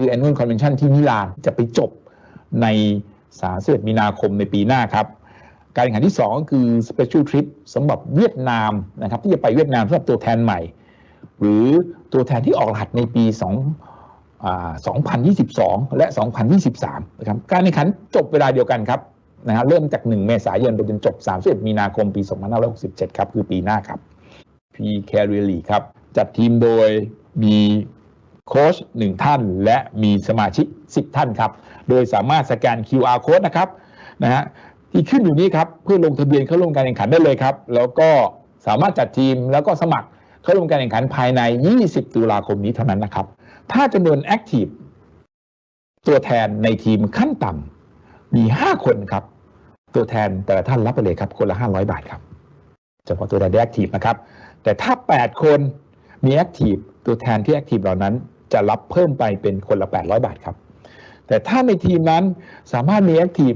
คือ Annual Convention ที่มิลานจะไปจบใน31มีนาคมในปีหน้าครับ การแข่งขันที่ 2 ก็คือ Special Trip สำหรับเวียดนามนะครับที่จะไปเวียดนามสำหรับตัวแทนใหม่ หรือตัวแทนที่ออกรหัสในปี2อ่า2022 และ 2023 นะครับ การแข่งขันจบเวลาเดียวกันครับนะฮะเริ่มจาก 1 เมษายนไปจนจบ 31 มีนาคม ปี 2567 ครับ คือปีหน้าครับ P c a r i e r l y ครับ จัดทีมโดยมี โค้ชหนึ่งท่านและมีสมาชิก 10 ท่านครับ โดยสามารถสแกน QR code นะครับนะฮะที่ขึ้นอยู่นี้ครับเพื่อลงทะเบียนเข้าร่วมการแข่งขันได้เลยครับ แล้วก็สามารถจัดทีมแล้วก็สมัครเข้าร่วมการแข่งขันภายใน 20 ตุลาคมนี้เท่านั้นนะครับ ถ้าจำนวน Active ตัวแทนในทีมขั้นต่ำมี 5 คนครับ ตัวแทนแต่ละท่านรับไปเลยครับ คนละ 500 บาทครับเฉพาะตัวแทนแอคทีฟนะครับ แต่ถ้า 8 คนมีแอคทีฟตัวแทนที่แอคทีฟเหล่านั้น จะรับเพิ่มไปเป็นคนละ 800 บาทครับ แต่ถ้าในทีมนั้นสามารถมีแอคทีฟ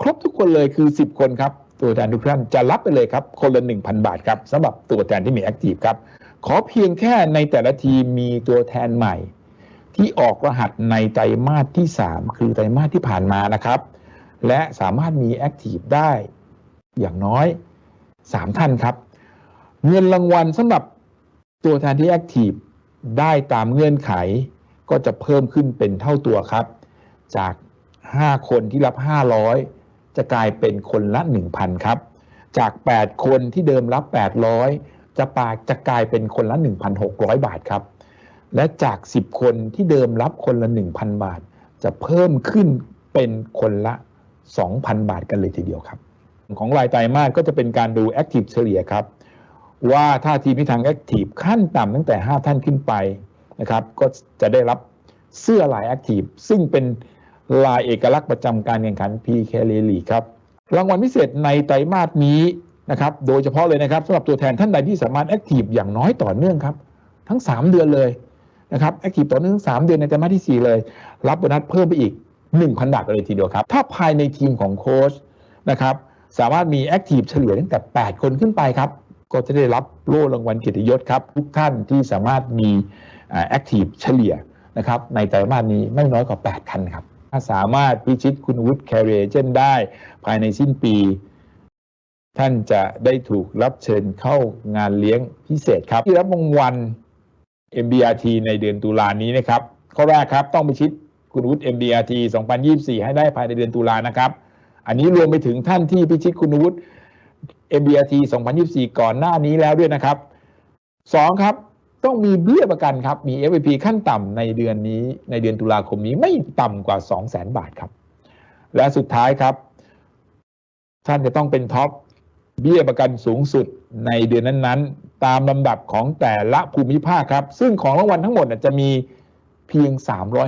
ครบทุกคนเลยคือ 10 คนครับตัวแทนทุกท่านจะรับไปเลยครับ คนละ 1,000 บาทครับสำหรับตัวแทนที่มีแอคทีฟครับ ขอเพียงแค่ในแต่ละทีมมีตัวแทนใหม่ ที่ออกรหัสในไตรมาสที่ 3 คือไตรมาสที่ผ่านมานะครับ และสามารถมีแอคทีฟได้อย่างน้อย 3 ท่านครับ เงินรางวัลสำหรับตัวแทนที่แอคทีฟ ได้ตามเงื่อนไขก็จะเพิ่มขึ้นเป็นเท่าตัวครับ จาก 5 คนที่รับ 500 จะกลายเป็นคนละ 1,000 ครับ จาก 8 คนที่เดิมรับ 800 จะปาจะกลายเป็นคนละ 1,600 บาทครับ และจาก 10 คนที่เดิมรับคนละ 1,000 บาท จะเพิ่มขึ้นเป็นคนละ 2,000 บาทกันเลยทีเดียวครับ ของรายไตรมาสก็จะเป็นการดู Active เฉลี่ยครับ ว่าถ้าทีมที่ทาง Active ขั้นต่ำตั้งแต่ 5 ท่านขึ้นไปนะครับก็จะได้รับเสื้อลาย Active ซึ่งเป็นลายเอกลักษณ์ประจำการแข่งขัน PK l e l y ครับรางวัลพิเศษในไตรมาสนี้นะครับโดยเฉพาะเลยนะครับสำหรับตัวแทนท่านใดที่สามารถ Active อย่างน้อยต่อเนื่องครับทั้ง 3 เดือนเลยนะครับ Active ต่อเนื่องทั้ง3เดือนในไตรมาสที่ 4 เลย รับโบนัสเพิ่มไปอีก 1,000บาทกันเลยทีเดียวครับ ถ้าภายในทีมของโค้ชนะครับสามารถมี Active เฉลี่ยตั้งแต่ 8 คนขึ้นไปครับ ก็จะได้รับโล่รางวัลเกียรติยศครับทุกท่านที่สามารถมีแอคทีฟเฉลี่ยนะครับในไตรมาสนี้ไม่น้อยกว่า 8 คันครับ ถ้าสามารถพิชิตคุณวุฒิแคเรเจนได้ภายในสิ้นปี ท่านจะได้ถูกรับเชิญเข้างานเลี้ยงพิเศษครับที่รับรางวัล MBRT ในเดือนตุลานี้นะครับข้อแรกครับต้องพิชิตคุณวุฒิ MBRT 2024 ให้ได้ภายในเดือนตุลานะครับ อันนี้รวมไปถึงท่านที่พิชิตคุณวุฒิ MBRT 2024 ก่อนหน้านี้แล้วด้วยนะครับ 2 ครับ ต้องมีเบี้ยประกันครับ มี FVP ขั้นต่ำในเดือนนี้ในเดือนตุลาคมนี้ไม่ต่ำกว่า 200,000 บาทครับ และสุดท้ายครับ ท่านจะต้องเป็นท็อปเบี้ยประกันสูงสุดในเดือนนั้นๆ ตามลำดับของแต่ละภูมิภาคครับ ซึ่งของรางวัลทั้งหมดจะมีเพียง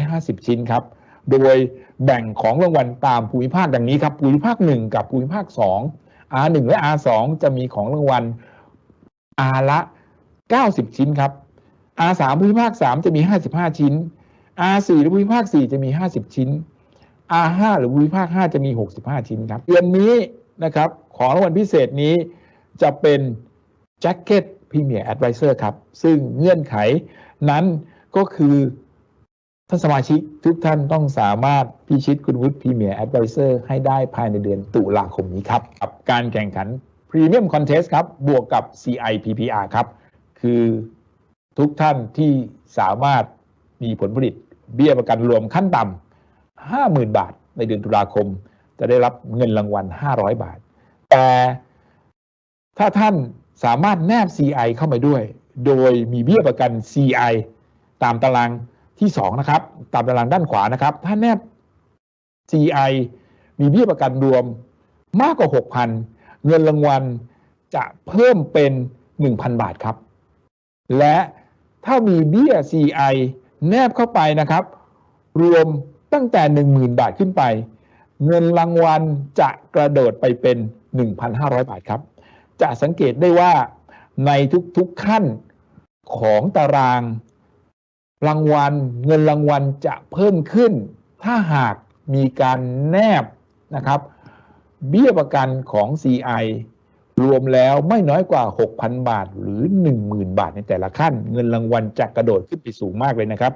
350 ชิ้นครับ โดยแบ่งของรางวัลตามภูมิภาคดังนี้ครับ ภูมิภาค 1 กับภูมิภาค 2 R1 และ R2 จะมีของรางวัล R ละ 90 ชิ้นครับ R3 ภูมิภาค 3 จะมี 55 ชิ้น R4 หรือภูมิภาค 4 จะมี 50 ชิ้น R5 หรือภูมิภาค 5 จะมี 65 ชิ้นครับเดือนนี้นะครับ ของรางวัลพิเศษนี้จะเป็นแจ็คเก็ตพรีเมียร์แอดไวเซอร์ครับ ซึ่งเงื่อนไขนั้นก็คือ ท่านสมาชิกทุกท่านต้องสามารถพิชิตคุณวุฒิพรีเมียร์แอดไวเซอร์ให้ได้ภายในเดือนตุลาคมนี้ครับ กับการแข่งขันพรีเมียมคอนเทสครับ บวกกับ CIPPR ครับ คือทุกท่านที่สามารถมีผลผลิตเบี้ยประกันรวมขั้นต่ำ50,000 บาทในเดือนตุลาคม จะได้รับเงินรางวัล 500 บาท แต่ถ้าท่านสามารถแนบ CI เข้ามาด้วย โดยมีเบี้ยประกัน CI ตามตาราง ที่2นะครับ ตามตารางด้านขวานะครับ ถ้าแนบ CI มีเบี้ยประกันรวมมากกว่า 6,000 เงินรางวัลจะเพิ่มเป็น 1,000 บาทครับ และถ้ามีเบี้ย CI แนบเข้าไปนะครับ รวมตั้งแต่ 10,000 บาทขึ้นไป เงินรางวัลจะกระโดดไปเป็น 1,500 บาทครับ จะสังเกตได้ว่าในทุกๆขั้นของตาราง รางวัลเงินรางวัลจะเพิ่มขึ้น ถ้าหากมีการแนบนะครับ เบี้ยประกันของ CI รวมแล้วไม่น้อยกว่า 6,000 บาท หรือ 10,000 บาทในแต่ละขั้น เงินรางวัลจะกระโดดขึ้นไปสูงมากเลยนะครับ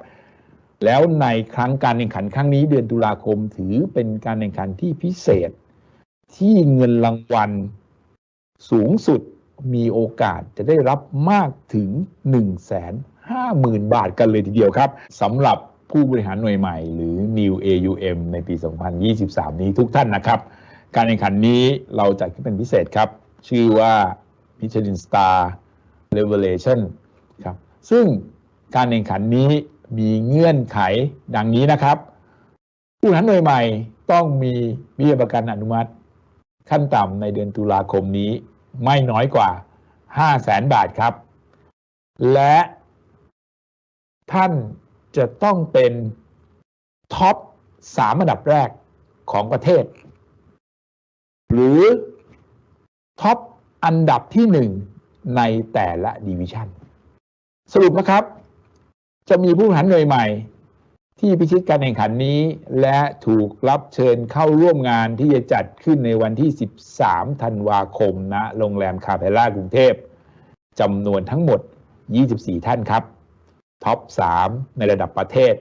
แล้วในครั้งการแข่งขันครั้งนี้เดือนตุลาคมถือเป็นการแข่งขันที่พิเศษ ที่เงินรางวัลสูงสุดมีโอกาสจะได้รับมากถึง1 5 0 0 0 0 บาทกันเลยทีเดียวครับสำหรับผู้บริหารหน่วยใหม่ หรือ New AUM ในปี 2023 นี้ทุกท่านนะครับ การแข่งขันนี้เราจัดขึ้นเป็นพิเศษครับ ชื่อว่า Michelin Star Revelation ครับซึ่งการแข่งขันนี้มีเงื่อนไขดังนี้นะครับ ผู้บริหารหน่วยใหม่ต้องมีวิทยาประกันอนุมัติ ขั้นต่ำในเดือนตุลาคมนี้ไม่น้อยกว่า 5 0 0แสนบาทครับ และ ท่านจะต้องเป็นท็อปสามอันดับแรกของประเทศ หรือท็อปอันดับที่หนึ่งในแต่ละดิวิชันสรุปนะครับ จะมีผู้บริหารหน่วยใหม่ ที่พิชิตการแข่งขันนี้ และถูกรับเชิญเข้าร่วมงานที่จะจัดขึ้นในวันที่ 13 ธันวาคมณโรงแรมคาเพล่ากรุงเทพจำนวนทั้งหมด 24 ท่านครับ ท็อป 3 ในระดับประเทศ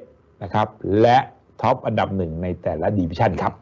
นะครับ และท็อปอันดับหนึ่งในแต่ละดีวิชันครับ